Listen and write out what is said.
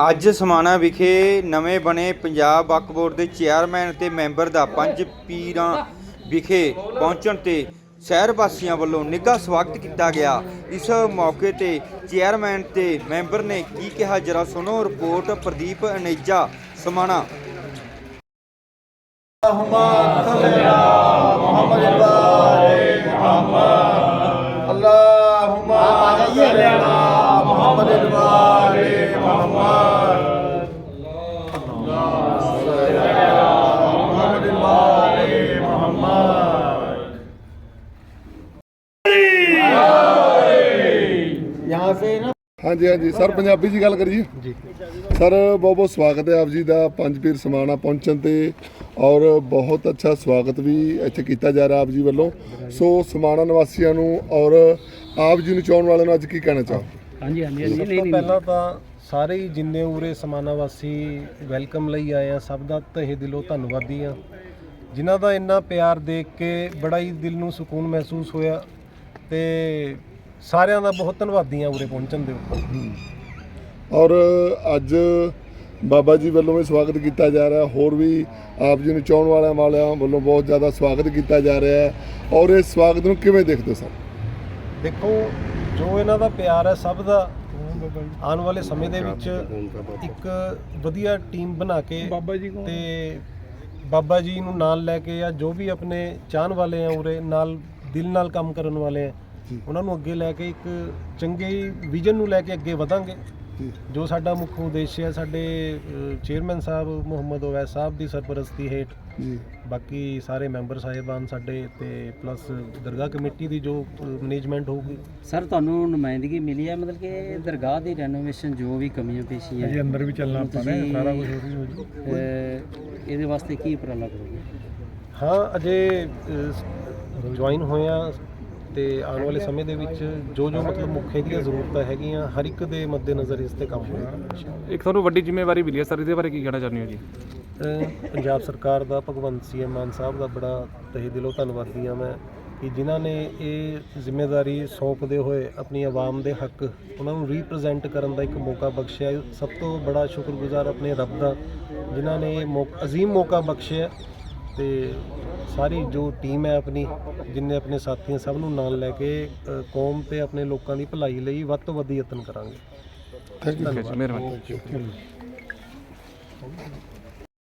ਅੱਜ ਸਮਾਣਾ ਵਿਖੇ ਨਵੇਂ ਬਣੇ ਪੰਜਾਬ ਵਕਫ ਬੋਰਡ ਦੇ ਚੇਅਰਮੈਨ ਤੇ ਮੈਂਬਰ ਦਾ ਪੰਜ ਪੀਰਾਂ ਵਿਖੇ ਪਹੁੰਚਣ ਤੇ ਸ਼ਹਿਰ ਵਾਸੀਆਂ ਵੱਲੋਂ ਨਿੱਘਾ ਸਵਾਗਤ ਕੀਤਾ ਗਿਆ ਇਸ ਮੌਕੇ ਤੇ ਚੇਅਰਮੈਨ ਤੇ ਮੈਂਬਰ ਨੇ ਕੀ ਕਿਹਾ ਜਰਾ ਸੁਣੋ ਰਿਪੋਰਟ ਪ੍ਰਦੀਪ ਅਨੇਜਾ ਸਮਾਣਾ اللهم صل على محمد ਹਾਂਜੀ ਹਾਂਜੀ। ਸਰ ਪੰਜਾਬੀ 'ਚ ਗੱਲ ਕਰੀਏ। ਜੀ। ਸਰ ਬਹੁਤ ਬਹੁਤ ਸਵਾਗਤ ਹੈ ਆਪ ਜੀ ਦਾ। ਪੰਜ ਪੀਰ ਸਮਾਣਾ ਪਹੁੰਚਣ ਤੇ ਔਰ ਬਹੁਤ ਅੱਛਾ ਸਵਾਗਤ ਵੀ ਇੱਥੇ ਕੀਤਾ ਜਾ ਰਿਹਾ ਆਪ ਜੀ ਵੱਲੋਂ। ਸੋ ਸਮਾਣਾ ਨਿਵਾਸੀਆਂ ਨੂੰ ਔਰ ਆਪ ਜੀ ਨੂੰ ਚਾਹਣ ਵਾਲਿਆਂ ਨੂੰ ਅੱਜ ਕੀ ਕਹਿਣਾ ਚਾਹੋ ਹਾਂਜੀ ਹਾਂਜੀ। ਨਹੀਂ ਨਹੀਂ। ਪਹਿਲਾਂ ਤਾਂ ਸਾਰੇ ਹੀ ਜਿੰਨੇ ਉਰੇ ਸਮਾਨਾ ਵਾਸੀ ਵੈਲਕਮ ਲਈ ਆਏ ਆ ਸਭ ਦਾ ਤਹਿ ਦਿਲੋਂ ਧੰਨਵਾਦੀ ਆ। ਜਿਨ੍ਹਾਂ ਦਾ ਇੰਨਾ ਪਿਆਰ ਦੇਖ ਕੇ ਬੜਾ ਹੀ ਦਿਲ ਨੂੰ ਸਕੂਨ ਮਹਿਸੂਸ ਹੋਇਆ ਤੇ ਸਾਰਿਆਂ ਦਾ ਬਹੁਤ ਧੰਨਵਾਦੀ ਆ ਉਰੇ ਪਹੁੰਚਣ ਦੇ ਉੱਪਰ। ਔਰ ਅੱਜ ਬਾਬਾ ਜੀ ਵੱਲੋਂ ਵੀ ਸਵਾਗਤ ਕੀਤਾ ਜਾ ਰਿਹਾ ਹੋਰ ਵੀ ਆਪ ਜੀ ਨੂੰ ਚਾਹਣ ਵਾਲਿਆਂ ਵਾਲਿਆਂ ਵੱਲੋਂ ਬਹੁਤ ਜ਼ਿਆਦਾ ਸਵਾਗਤ ਕੀਤਾ ਜਾ ਰਿਹਾ ਹੈ। ਔਰ ਇਸ ਸਵਾਗਤ ਨੂੰ ਕਿਵੇਂ ਦੇਖਦੇ ਸਰ? ਦੇਖੋ ਜੋ ਇਹਨਾਂ ਦਾ ਪਿਆਰ ਹੈ ਸਭ ਦਾ ਆਉਣ ਵਾਲੇ ਸਮੇਂ ਦੇ ਵਿੱਚ ਇੱਕ ਵਧੀਆ ਟੀਮ ਬਣਾ ਕੇ ਬਾਬਾ ਜੀ ਤੇ ਬਾਬਾ ਜੀ ਨੂੰ ਨਾਲ ਲੈ ਕੇ ਜਾਂ ਜੋ ਵੀ ਆਪਣੇ ਚਾਹਣ ਵਾਲੇ ਆ ਉਰੇ ਨਾਲ ਦਿਲ ਨਾਲ ਕੰਮ ਕਰਨ ਵਾਲੇ ਆ ਉਹਨਾਂ ਨੂੰ ਅੱਗੇ ਲੈ ਕੇ ਇੱਕ ਚੰਗੇ ਵਿਜ਼ਨ ਨੂੰ ਲੈ ਕੇ ਅੱਗੇ ਵਧਾਂਗੇ। ਜੋ ਸਾਡਾ ਮੁੱਖ ਉਦੇਸ਼ ਹੈ ਸਾਡੇ ਚੇਅਰਮੈਨ ਸਾਹਿਬ ਮੁਹੰਮਦ ਓਵੈਸ ਸਾਹਿਬ ਦੀ ਸਰਪ੍ਰਸਤੀ ਹੇਠ। ਜੀ। ਬਾਕੀ ਸਾਰੇ ਮੈਂਬਰ ਸਾਹਿਬਾਨ ਸਾਡੇ ਤੇ ਪਲੱਸ ਦਰਗਾਹ ਕਮੇਟੀ ਦੀ ਜੋ ਮੈਨੇਜਮੈਂਟ ਹੋਊਗੀ। ਸਰ ਤੁਹਾਨੂੰ ਨੁਮਾਇੰਦਗੀ ਮਿਲੀ ਹੈ? ਮਤਲਬ ਕਿ ਦਰਗਾਹ ਦੀ ਰੈਨੋਵੇਸ਼ਨ ਜੋ ਵੀ ਕਮੀਆਂ ਪੇਸ਼ੀਆਂ ਜੀ ਅੰਦਰ ਵੀ ਚੱਲਣਾ ਆਪਾਂ ਨੇ ਸਾਰਾ ਕੁਝ ਇਹਦੇ ਵਾਸਤੇ ਕੀ ਉਪਰਾਲਾ ਕਰੋਗੇ? ਹਾਂ ਅਜੇ ਜੁਆਇਨ ਹੋਇਆ ਤੇ ਆਉਣ ਵਾਲੇ ਸਮੇਂ ਦੇ ਵਿੱਚ ਜੋ ਜੋ ਮਤਲਬ ਮੁੱਖ ਦੀਆਂ ਜ਼ਰੂਰਤਾਂ ਹੈਗੀਆਂ ਹਰ ਇੱਕ ਦੇ ਮੱਦੇਨਜ਼ਰ ਇਸ ਤੇ ਕੰਮ ਹੋਏਗਾ ਇੱਕ ਤੁਹਾਨੂੰ ਵੱਡੀ ਜ਼ਿੰਮੇਵਾਰੀ ਮਿਲੀ ਹੈ ਸਰ ਇਹਦੇ ਬਾਰੇ ਕੀ ਕਹਿਣਾ ਚਾਹੁੰਦੇ ਹੋ ਜੀ? ਪੰਜਾਬ ਸਰਕਾਰ ਦਾ ਭਗਵੰਤ ਸਿੰਘ ਮਾਨ ਸਾਹਿਬ ਦਾ ਬੜਾ ਤਹਿ ਦਿਲੋਂ ਧੰਨਵਾਦੀ ਹਾਂ ਮੈਂ ਕਿ ਜਿਨ੍ਹਾਂ ਨੇ ਇਹ ਜ਼ਿੰਮੇਵਾਰੀ ਸੌਂਪਦੇ ਹੋਏ ਆਪਣੀ ਆਵਾਮ ਦੇ ਹੱਕ ਉਹਨਾਂ ਨੂੰ ਰਿਪਰੈਜ਼ੈਂਟ ਕਰਨ ਦਾ ਇੱਕ ਮੌਕਾ ਬਖਸ਼ਿਆ। ਸਭ ਤੋਂ ਬੜਾ ਸ਼ੁਕਰਗੁਜ਼ਾਰ ਆਪਣੇ ਰੱਬ ਦਾ ਜਿਨ੍ਹਾਂ ਨੇ ਇਹ ਮੌਕਾ ਅਜ਼ੀਮ ਮੌਕਾ ਬਖਸ਼ਿਆ। ਤੇ ਸਾਰੀ ਜੋ ਟੀਮ ਹੈ ਆਪਣੀ ਜਿੰਨੇ ਆਪਣੇ ਸਾਥੀਆਂ ਸਭ ਨੂੰ ਨਾਲ ਲੈ ਕੇ ਅ, ਕੌਮ ਤੇ ਆਪਣੇ ਲੋਕਾਂ ਦੀ ਭਲਾਈ ਲਈ ਵੱਧ ਤੋਂ ਵੱਧ ਯਤਨ ਕਰਾਂਗੇ। ਥੈਂਕ ਯੂ ਮਿਹਰਬਾਨੀ